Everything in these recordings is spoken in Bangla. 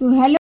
তো হ্যালো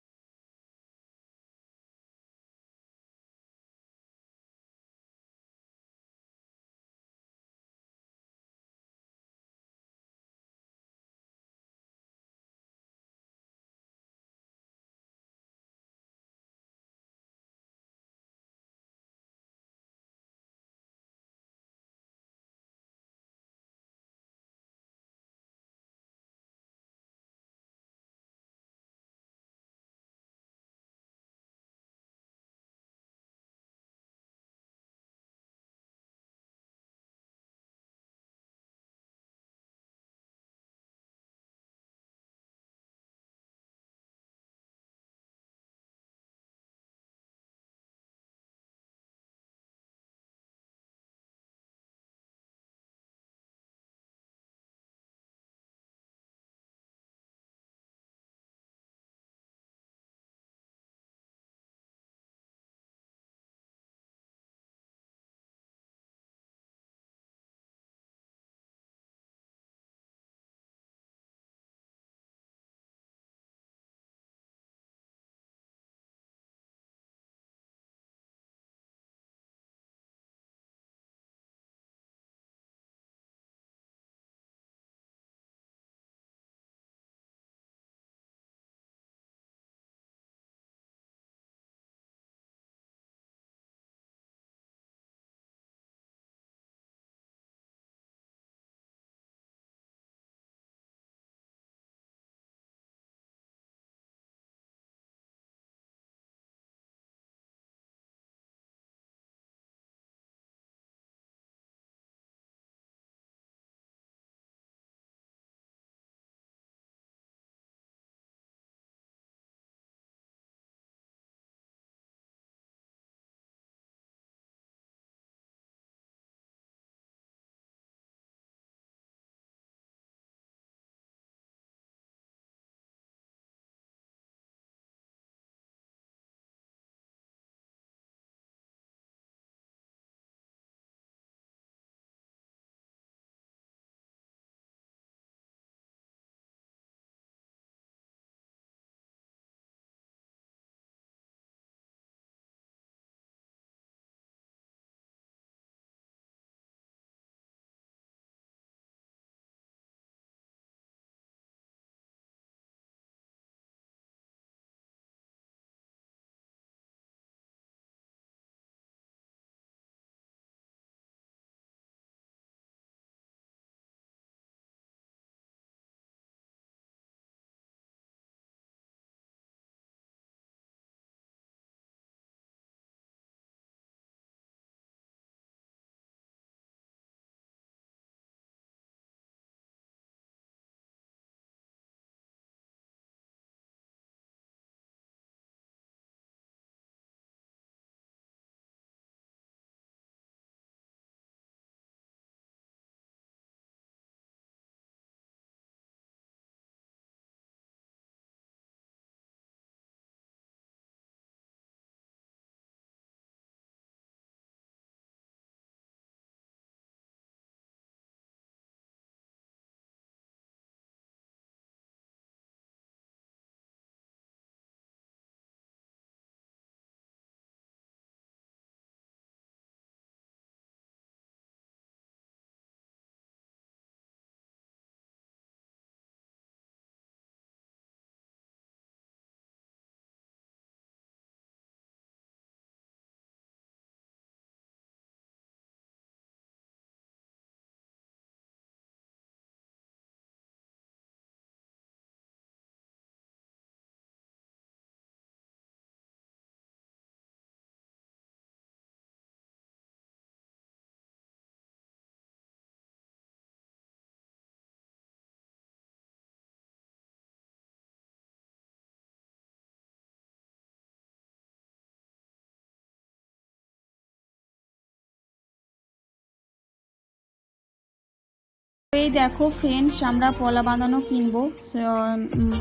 এই দেখো ফ্রেন্ডস আমরা পলা বাঁধানো কিনবো।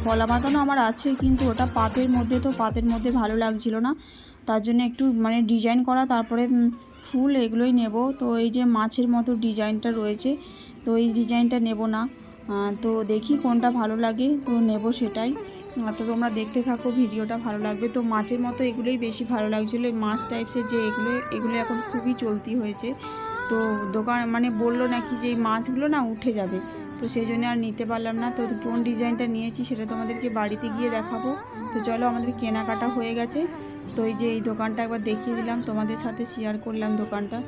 পলা বাঁধানো আমার আছে, কিন্তু ওটা পাতের মধ্যে তো পাতের মধ্যে ভালো লাগছিল না। তার জন্য একটু মানে ডিজাইন করা, তারপরে ফুল এগুলোই নেব। তো এই যে মাছের মতো ডিজাইনটা রয়েছে, তো এই ডিজাইনটা নেব না। তো দেখি কোনটা ভালো লাগে, তো নেব সেটাই। তো তোমরা দেখতে থাকো, ভিডিওটা ভালো লাগবে। তো মাছের মতো এগুলোই বেশি ভালো লাগছিল। মাছ টাইপসের যে এগুলো এগুলো এখন খুবই চলতি হয়েছে। তো দোকান মানে বলল নাকি যে এই মাছগুলো না উঠে যাবে। তো সেই জন্য আর নিতে পারলাম না। তো কোন ডিজাইনটা নিয়েছি সেটা তোমাদেরকে বাড়িতে গিয়ে দেখাবো। তো চলো আমাদের কেনাকাটা হয়ে গেছে। তো এই যে এই দোকানটা একবার দেখিয়ে দিলাম, তোমাদের সাথে শেয়ার করলাম দোকানটা।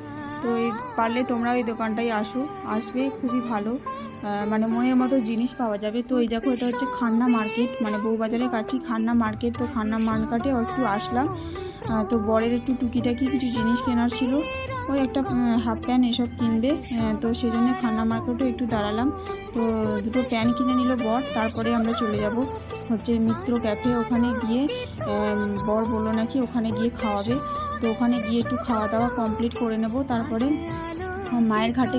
তো এই পারলে তোমরা এই দোকানটাই আসো। আসবে খুবই ভালো। মানে মনের মতো জিনিস পাওয়া যাবে। তো এই দেখো, এটা হচ্ছে খান্না মার্কেট। মানে বউবাজারের কাছেই খান্না মার্কেট। তো খান্না মার্কেটে একটু আসলাম। তো বরের একটু টুকিটাকি কিছু জিনিস কেনার ছিল। ওই একটা হাফ প্যান্ট এসব কিনবে তো সেই জন্য খান্না মার্কেটও একটু দাঁড়ালাম। তো দুটো প্যান্ট কিনে নিল বর, তারপরে আমরা চলে যাব হচ্ছে মিত্র ক্যাফে ওখানে গিয়ে বর বলল নাকি ওখানে গিয়ে খাওয়াবে। তো ওখানে গিয়ে একটু খাওয়া দাওয়া কমপ্লিট করে নেব, তারপরে মায়ের ঘাটে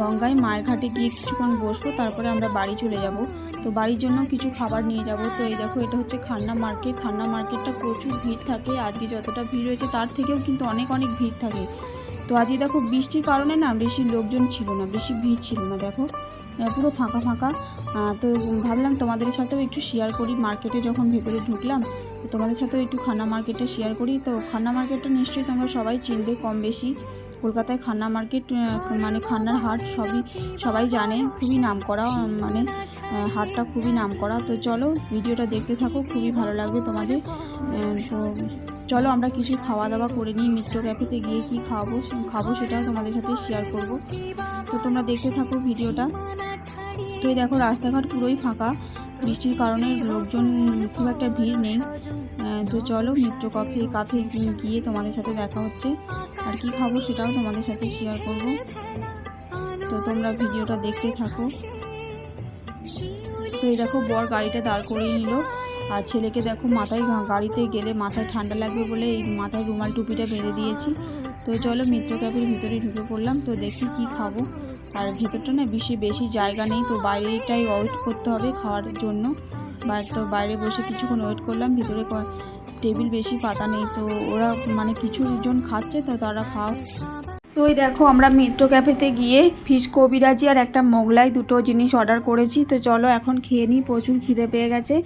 গঙ্গায় মায়ের ঘাটে গিয়ে কিছুক্ষণ বসবো, তারপরে আমরা বাড়ি চলে যাব। তো বাড়ির জন্য কিছু খাবার নিয়ে যাব। তো এই দেখো, এটা হচ্ছে খান্না মার্কেট। খান্না মার্কেটটা প্রচুর ভিড় থাকে। আজকে যতটা ভিড় হয়েছে তার থেকেও কিন্তু অনেক অনেক ভিড় থাকে। তো আজকে দেখো, বৃষ্টির কারণে না বেশি লোকজন ছিল না, বেশি ভিড় ছিল না, দেখো। পুরো ফাঁকা ফাঁকা। তো ভাবলাম তোমাদের সাথেও একটু শেয়ার করি। মার্কেটে যখন ভেতরে ঢুকলাম, তোমাদের সাথেও একটু খান্না মার্কেটে শেয়ার করি। তো খান্না মার্কেটটা নিশ্চয়ই তোমরা সবাই চিনবে কম বেশি কলকাতায় খান্না মার্কেট মানে খান্নার হাট সবই, সবাই জানে, খুবই নাম করা মানে হাটটা খুবই নাম করা তো চলো, ভিডিওটা দেখতে থাকো, খুবই ভালো লাগবে তোমাদের। তো চলো, আমরা কিছু খাওয়া দাওয়া করে নিই। মিত্র ক্যাফেতে গিয়ে কি খাব খাব সেটাও তোমাদের সাথে শেয়ার করব। তো তোমরা দেখতে থাকো ভিডিওটা। তো দেখো, রাস্তাঘাট পুরোই ফাঁকা। বৃষ্টির কারণে লোকজন খুব একটা ভিড় নেই। তো চলো মিত্র কফি কাফে গিয়ে তোমাদের সাথে দেখা হচ্ছে। আর কি খাব সেটাও তোমাদের সাথে শেয়ার করব। তো তোমরা ভিডিওটা দেখতে থাকো। তো এই দেখো, বর গাড়িটা দাঁড় করিয়ে নিল। আর ছেলেকে দেখো, মাথায় গাড়িতে গেলে মাথায় ঠান্ডা লাগবে বলে এই মাথায় রুমাল টুপিটা বেঁধে দিয়েছি। তো চলো মিত্র ক্যাফের ভিতরে ঢুকে পড়লাম। তো দেখি কি খাব। আর ভেতরটা না বেশি বেশি জায়গা নেই, তো বাইরেটাই ওয়েট করতে হবে খাওয়ার জন্য। বা তো বাইরে বসে কিছুক্ষণ ওয়েট করলাম, ভিতরে টেবিল বেশি পাতা নেই, তো ওরা মানে কিছু জন খাচ্ছে, তো তারা খাওয়া তো ওই দেখো, আমরা মিত্র ক্যাফেতে গিয়ে ফিশ কবিরাজি আর একটা মোগলাই দুটো জিনিস অর্ডার করেছি, তো চলো এখন খেয়ে নিই, প্রচুর খিদে পেয়ে গেছে।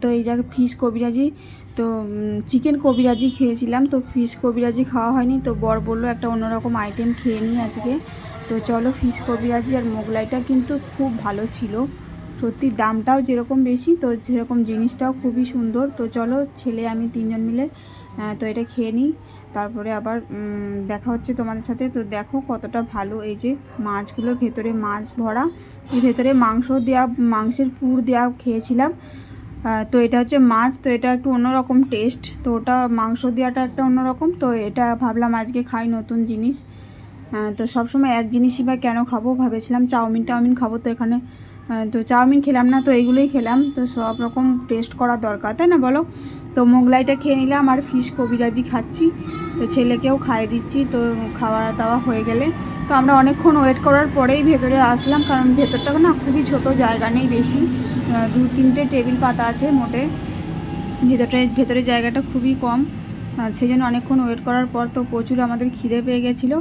তো এই জায়গায় ফিশ কবিরাজি, তো চিকেন কবিরাজি খেয়েছিলাম, তো ফিশ কবিরাজি খাওয়া হয়নি, তো বর বলল একটা অন্যরকম আইটেম খেয়ে নিই আজকে। তো চলো ফিশ কবিরাজি আর মোগলাইটা কিন্তু খুব ভালো ছিল। সত্যি দামটাও যেরকম বেশি, তো সেরকম জিনিসটাও খুবই সুন্দর। তো চলো ছেলে আমি তিনজন মিলে তো এটা খেয়ে নিই। তারপরে আবার দেখা হচ্ছে তোমাদের সাথে। তো দেখো কতটা ভালো এই যে মাছগুলো, ভেতরে মাছ ভরা। এই ভেতরে মাংস দেওয়া মাংসের পুর দেওয়া খেয়েছিলাম। তো এটা হচ্ছে মাছ, তো এটা একটু অন্যরকম টেস্ট তো ওটা মাংস দেওয়াটা একটা অন্যরকম। তো এটা ভাবলাম আজকে খাই নতুন জিনিস। তো সবসময় এক জিনিসই বা কেন খাব ভেবেছিলাম, চাউমিন, টাউমিন খাব তো এখানে তো চাউমিন খেলাম না তো এইগুলোই খেলাম, তো সব রকম টেস্ট করা দরকার, তাই না বলো? তো মোগলাইটা খেয়ে নিলাম আর ফিশ কবিরাজি খাচ্ছি, তো ছেলেকেও খাইয়ে দিচ্ছি, তো খাওয়া দাওয়া হয়ে গেলে, তো আমরা অনেকক্ষণ ওয়েট করার পরেই ভেতরে আসলাম, কারণ ভেতরটা না খুবই ছোট, জায়গা নেই বেশি দু তিনটে টেবিল পাতা আছে মোটে ভেতরে ভেতরে জায়গাটা খুবই কম সেই জন্য অনেকক্ষণ ওয়েট করার পর তো প্রচুর আমাদের খিদে পেয়ে গেছিল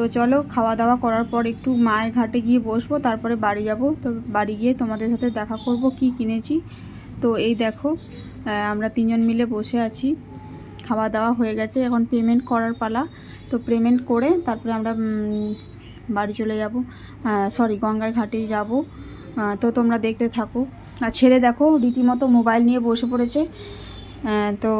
তো চলো খাওয়া দাওয়া করার পর একটু মায়ের ঘাটে গিয়ে বসবো, তারপরে বাড়ি যাব। তো বাড়ি গিয়ে তোমাদের সাথে দেখা করব কি কিনেছি। তো এই দেখো আমরা তিনজন মিলে বসে আছি। খাওয়া দাওয়া হয়ে গেছে, এখন পেমেন্ট করার পালা। তো পেমেন্ট করে তারপরে আমরা বাড়ি চলে যাব। সরি গঙ্গার ঘাটেই যাব। তো তোমরা দেখতে থাকো। আর ছেলে দেখো, রীতিমতো মোবাইল নিয়ে বসে পড়েছে। তো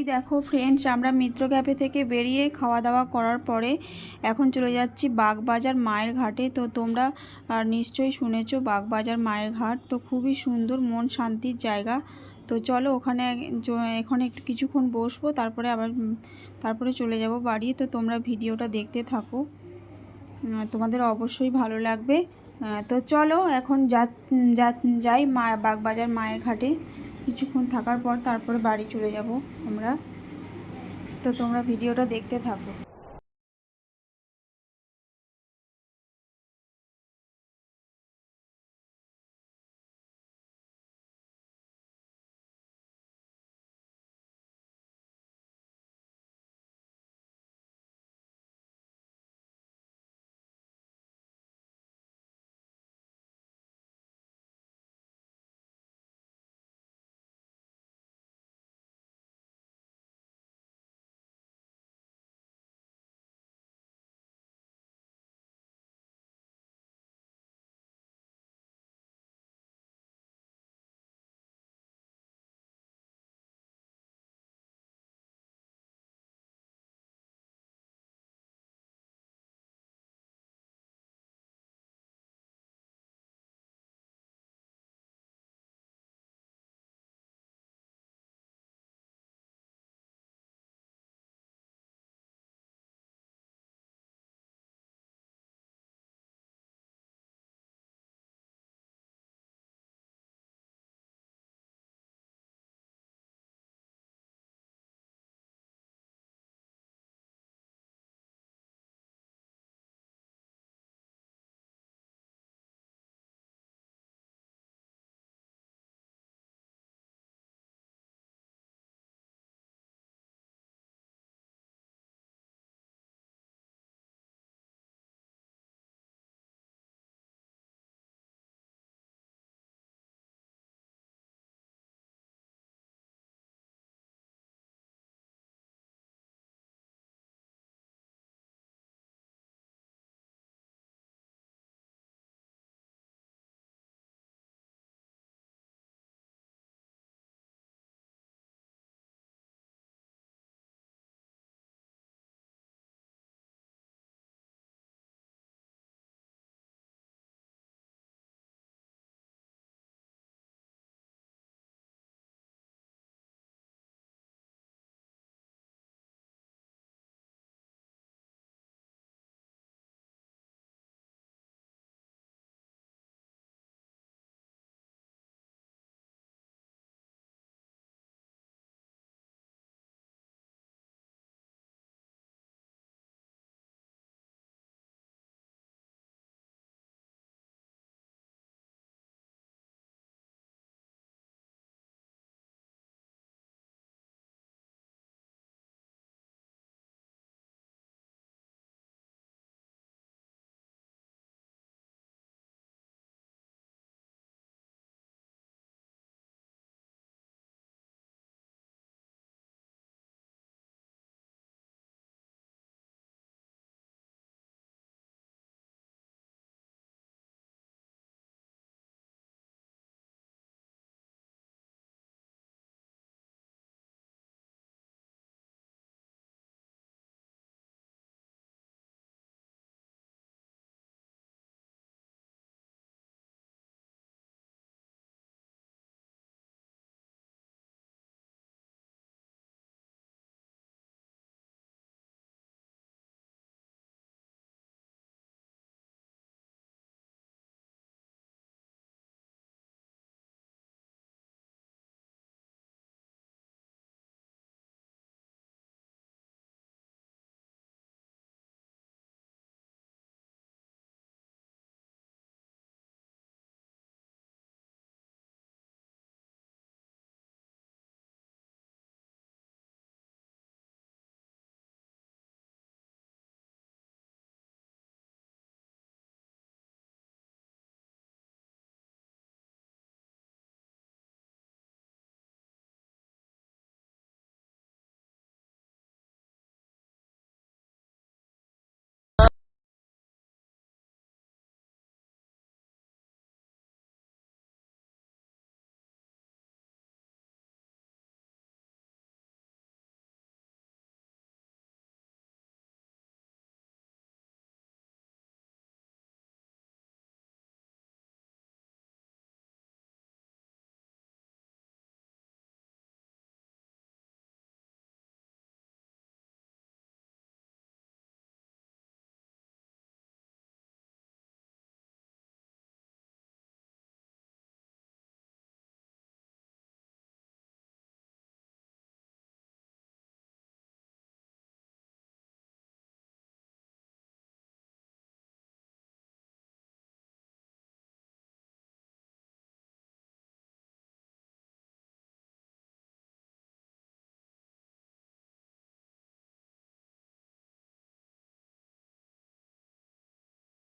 এই দেখো ফ্রেন্ডস আমরা মিত্র ক্যাফে থেকে বেরিয়ে খাওয়া দাওয়া করার পরে এখন চলে যাচ্ছি বাগবাজার মায়ের ঘাটে। তো তোমরা নিশ্চয়ই শুনেছো বাগবাজার মায়ের ঘাট। তো খুবই সুন্দর, মন শান্তির জায়গা। তো চলো ওখানে এখানে একটু কিছুক্ষণ বসবো, তারপরে আবার তারপরে চলে যাব বাড়ি। তো তোমরা ভিডিওটা দেখতে থাকো। তোমাদের অবশ্যই ভালো লাগবে। তো চলো এখন যা- যাই মা, বাগবাজার মায়ের ঘাটে। কিছুক্ষণ থাকার পর তারপরে বাড়ি চলে যাব আমরা। তো তোমরা ভিডিওটা দেখতে থাকো।